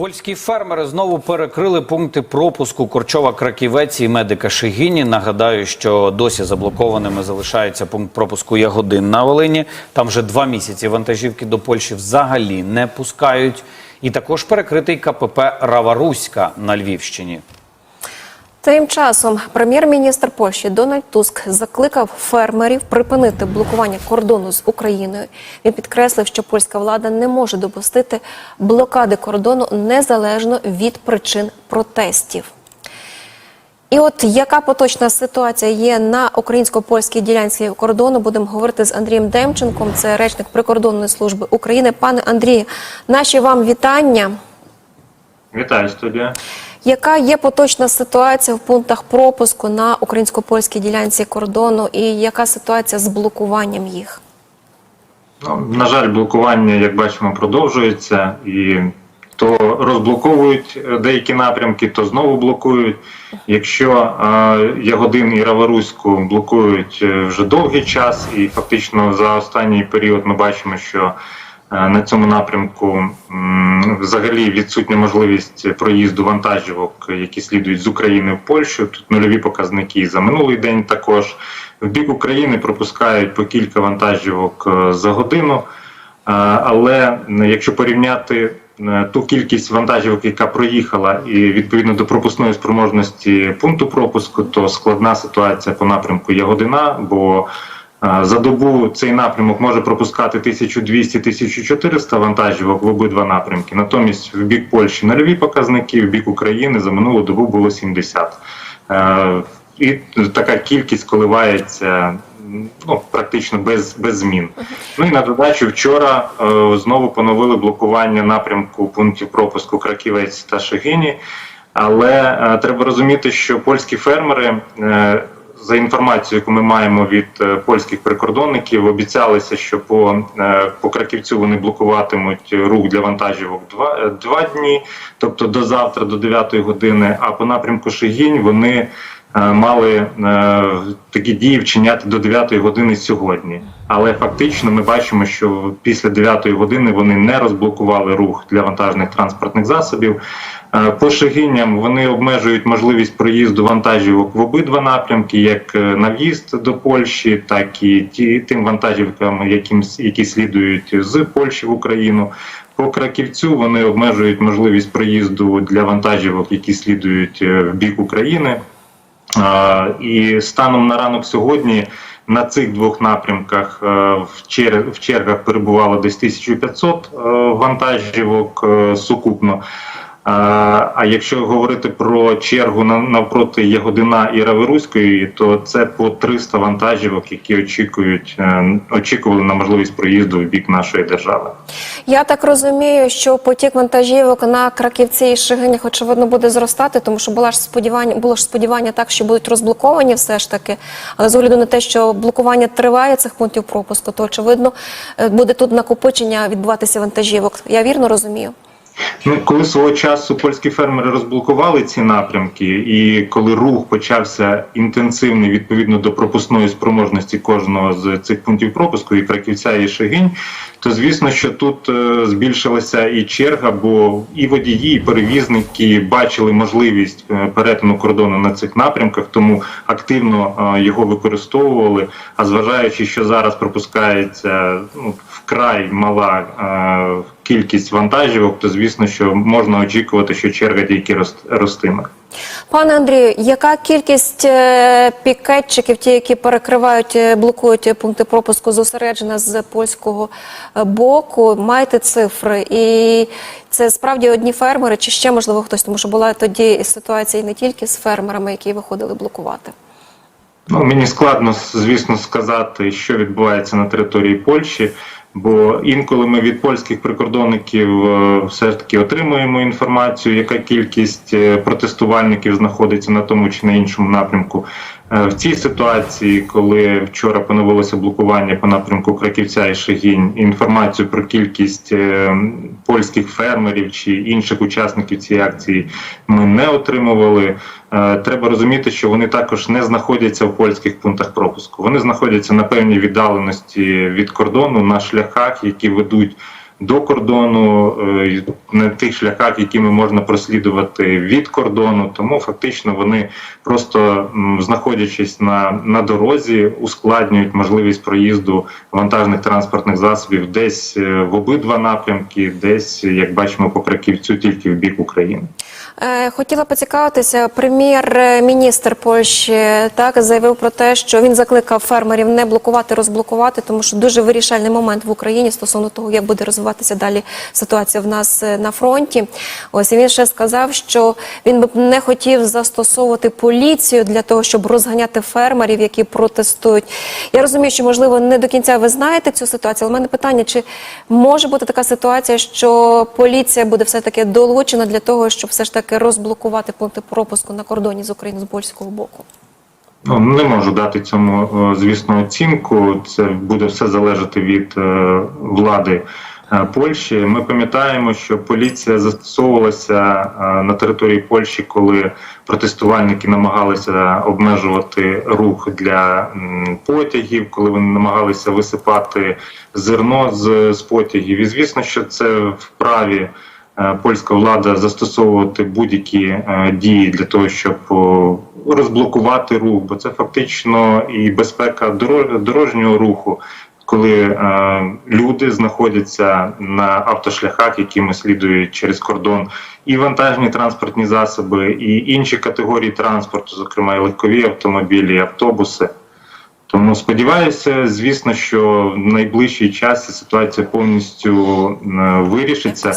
Польські фермери знову перекрили пункти пропуску Корчова Краківець і медика Шигіні. Нагадаю, що досі заблокованими залишається пункт пропуску Ягодин на Волині. Там вже два місяці вантажівки до Польщі взагалі не пускають. І також перекритий КПП Раваруська на Львівщині. Тим часом прем'єр-міністр Польщі Дональд Туск закликав фермерів припинити блокування кордону з Україною. Він підкреслив, що польська влада не може допустити блокади кордону незалежно від причин протестів. І от яка поточна ситуація є на українсько-польській ділянці кордону, будемо говорити з Андрієм Демченком, це речник прикордонної служби України. Пане Андрію, наші вам вітання. Вітаю студія. Яка є поточна ситуація в пунктах пропуску на українсько-польській ділянці кордону, і яка ситуація з блокуванням їх? Ну, на жаль, блокування, як бачимо, продовжується і то розблоковують е, деякі напрямки, то знову блокують. Якщо е, Ягодин і Раваруську блокують е, вже довгий час, і фактично за останній період ми бачимо, що на цьому напрямку взагалі відсутня можливість проїзду вантажівок, які слідують з України в Польщу. Тут нульові показники за минулий день також. В бік України пропускають по кілька вантажівок е, за годину. Е, Але е, якщо порівняти е, ту кількість вантажівок, яка проїхала, і відповідно до пропускної спроможності пункту пропуску, то складна ситуація по напрямку Ягодина, бо е, за добу цей напрямок може пропускати 1200-1400 вантажівок в обидва напрямки. Натомість в бік Польщі нульові показники, в бік України за минулу добу було 70. Е, І така кількість коливається ну, практично без, без змін. Ну і на додачу вчора е, знову поновили блокування напрямку пунктів пропуску Краківець та Шегині. Але е, треба розуміти, що польські фермери, за інформацією, яку ми маємо від е, польських прикордонників, обіцялися, що по, е, по Краківцю вони блокуватимуть рух для вантажівок два, е, два дні, тобто до завтра, до 9 години. А по напрямку Шигінь вони мали е, такі дії вчиняти до 9 години сьогодні. Але фактично ми бачимо, що після 9 години вони не розблокували рух для вантажних транспортних засобів. Е, По Шегиням вони обмежують можливість проїзду вантажівок в обидва напрямки, як е, на в'їзд до Польщі, так і ті, тим вантажівкам, яким, які слідують з Польщі в Україну. По Краківцю вони обмежують можливість проїзду для вантажівок, які слідують е, в бік України. І станом на ранок сьогодні на цих двох напрямках е, в, чергах перебувало десь 1500 е, вантажівок е, сукупно. А якщо говорити про чергу навпроти Ягодина і Раверуської, то це по 300 вантажівок, які очікують е, очікували на можливість проїзду в бік нашої держави. Я так розумію, що потік вантажівок на Краківці і Шигинях, очевидно, буде зростати, тому що було ж сподівання, було ж сподівання так, що будуть розблоковані все ж таки. Але з огляду на те, що блокування триває цих пунктів пропуску, то очевидно е, буде тут накопичення відбуватися вантажівок. Я вірно розумію? Ну, коли свого часу польські фермери розблокували ці напрямки, і коли рух почався інтенсивний відповідно до пропускної спроможності кожного з цих пунктів пропуску, і краківця, і Шегинь, то звісно, що тут е, збільшилася і черга, бо і водії, і перевізники бачили можливість е, перетину кордону на цих напрямках, тому активно е, його використовували. А зважаючи, що зараз пропускається ну, вкрай мала. е, Кількість вантажівок, то звісно, що можна очікувати, що черга тільки ростиме. Пане Андрію, яка кількість е, пікетчиків, ті, які перекривають, е, блокують е, пункти пропуску, зосереджена з польського боку? Маєте цифри? І це справді одні фермери, чи ще можливо хтось? Тому що була тоді ситуація не тільки з фермерами, які виходили блокувати. Ну мені складно звісно сказати, що відбувається на території Польщі. Бо інколи ми від польських прикордонників е, все ж таки отримуємо інформацію, яка кількість е, протестувальників знаходиться на тому чи на іншому напрямку. Е, В цій ситуації, коли вчора поновилося блокування по напрямку Краківця і Шегінь, інформацію про кількість польських фермерів чи інших учасників цієї акції ми не отримували. Е, Треба розуміти, що вони також не знаходяться в польських пунктах пропуску. Вони знаходяться на певній віддаленості від кордону на шляхах, які ведуть до кордону, е, на тих шляхах, якими можна прослідувати від кордону. Тому фактично вони просто знаходячись на, на дорозі, ускладнюють можливість проїзду вантажних транспортних засобів десь е, в обидва напрямки, десь як бачимо по Краківцю, тільки в бік України. Е, Хотіла поцікавитися, прем'єр-міністр Польщі так заявив про те, що він закликав фермерів не блокувати, розблокувати, тому що дуже вирішальний момент в Україні стосовно того, як буде розвиватися далі ситуація в нас е, на фронті. Ось і він ще сказав, що він би не хотів застосовувати поліцію для того, щоб розганяти фермерів, які протестують. Я розумію, що можливо не до кінця ви знаєте цю ситуацію, але в мене питання: чи може бути така ситуація, що поліція буде все таки долучена для того, щоб все ж таки розблокувати пункти пропуску на кордоні з України з польського боку? Ну, не можу дати цьому, е, звісно, оцінку. Це буде все залежати від е, влади е, Польщі. Ми пам'ятаємо, що поліція застосовувалася на території Польщі, коли протестувальники намагалися обмежувати рух для потягів, коли вони намагалися висипати зерно з, з потягів. І звісно, що це вправі польська влада застосовувати будь-які е, дії для того, щоб розблокувати рух, бо це фактично і безпека доро- дорожнього руху, коли е, люди знаходяться на автошляхах, якими слідують через кордон, і вантажні транспортні засоби, і інші категорії транспорту, зокрема і легкові автомобілі, і автобуси. Тому сподіваюся, звісно, що в найближчий час ситуація повністю е, вирішиться.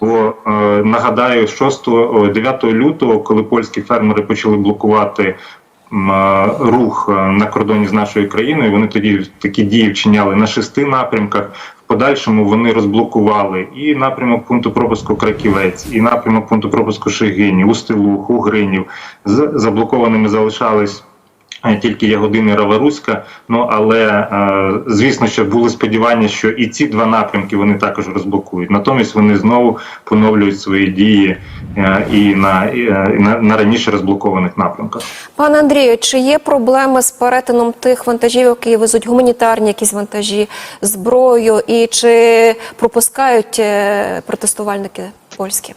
Бо е, нагадаю, 6 9 лютого, коли польські фермери почали блокувати е, рух е, на кордоні з нашою країною, вони тоді такі дії вчиняли на шести напрямках. В подальшому вони розблокували і напрямок пункту пропуску Краківець, і напрямок пункту пропуску Шегині, Устилух, Угринів. З заблокованими залишались тільки Ягодин і Раваруська. Ну але е, звісно, що були сподівання, що і ці два напрямки вони також розблокують. Натомість вони знову поновлюють свої дії е, і на, і, е, на, на раніше розблокованих напрямках. Пане Андрію, чи є проблеми з перетином тих вантажів, які везуть гуманітарні якісь вантажі, зброю, і чи пропускають протестувальники польські?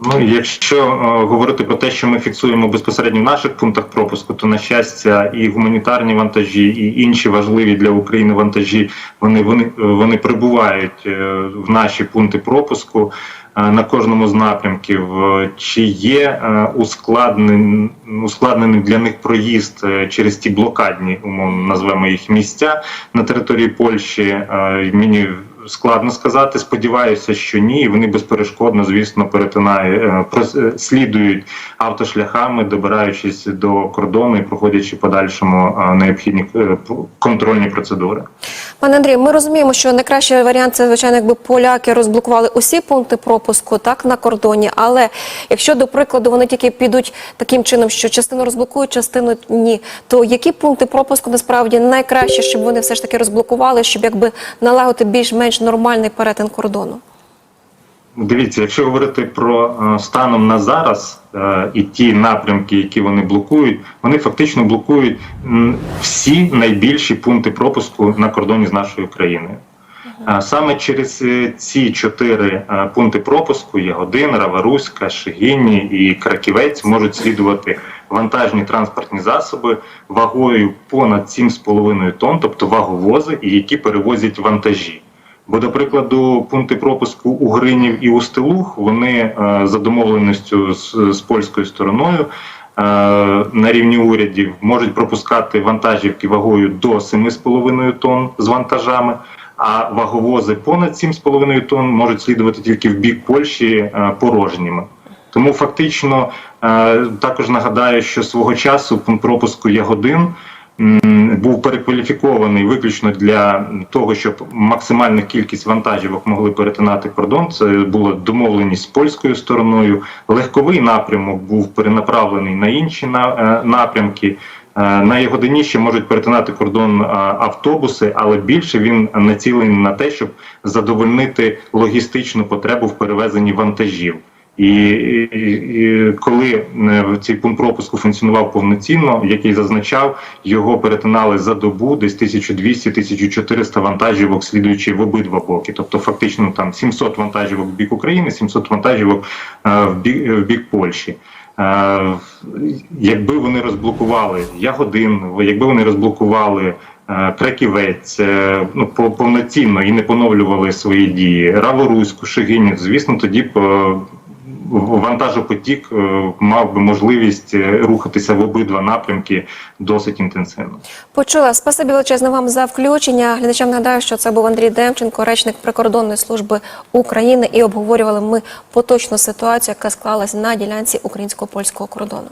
Ну, якщо е, говорити про те, що ми фіксуємо безпосередньо в наших пунктах пропуску, то на щастя, і гуманітарні вантажі, і інші важливі для України вантажі, вони вони, вони прибувають е, в наші пункти пропуску е, на кожному з напрямків. Е, Чи є е, ускладнений, ускладнений для них проїзд е, через ті блокадні, умовно назвемо їх місця на території Польщі? Е, Мені складно сказати. Сподіваюся, що ні. І Вони безперешкодно, звісно, перетинають, е, е, слідують автошляхами, добираючись до кордону і проходячи подальшому е, необхідні контрольні процедури. Пане Андрію, ми розуміємо, що найкращий варіант це звичайно, якби поляки розблокували усі пункти пропуску так на кордоні. Але якщо до прикладу вони тільки підуть таким чином, що частину розблокують, частину ні, то які пункти пропуску насправді найкраще, щоб вони все ж таки розблокували, щоб якби налагодити більш-менш нормальний перетин кордону? Дивіться, якщо говорити про е, станом на зараз е, і ті напрямки, які вони блокують, вони фактично блокують всі найбільші пункти пропуску на кордоні з нашою країною. Саме через е, ці чотири е, пункти пропуску Ягодин, Раваруська, Шегині і Краківець можуть слідувати вантажні транспортні засоби вагою понад 7,5 тонн, тобто ваговози, які перевозять вантажі. Бо, до прикладу, пункти пропуску Угринів і Устилух вони е, за домовленістю з, з польською стороною е, на рівні урядів можуть пропускати вантажівки вагою до 7,5 тонн з вантажами. А ваговози понад 7,5 тонн можуть слідувати тільки в бік Польщі е, порожніми. Тому фактично також нагадаю, що свого часу пункт пропуску Ягодин був перекваліфікований виключно для того, щоб максимальна кількість вантажівок могли перетинати кордон. Це була домовленість з польською стороною. Легковий напрямок був перенаправлений на інші е, напрямки. Е, На Ягодині ще можуть перетинати кордон е, автобуси, але більше він націлений на те, щоб задовольнити логістичну потребу в перевезенні вантажів. І, і, і коли е, цей пункт пропуску функціонував повноцінно, як і зазначав, його перетинали за добу десь 1200-1400 вантажівок, слідуючи в обидва боки. Тобто, фактично там 700 вантажівок в бік України, 700 вантажівок е, в бік, в бік Польщі. Е, Якби вони розблокували Ягодин, якби вони розблокували е, Краківець е, ну, по- повноцінно і не поновлювали свої дії, Раворуську, Шегинів, звісно, тоді е, вантажопотік е, мав би можливість е, рухатися в обидва напрямки досить інтенсивно. Почула. Спасибі величезне вам за включення. Глядачам нагадаю, що це був Андрій Демченко, речник прикордонної служби України, і обговорювали ми поточну ситуацію, яка склалась на ділянці українсько-польського кордону.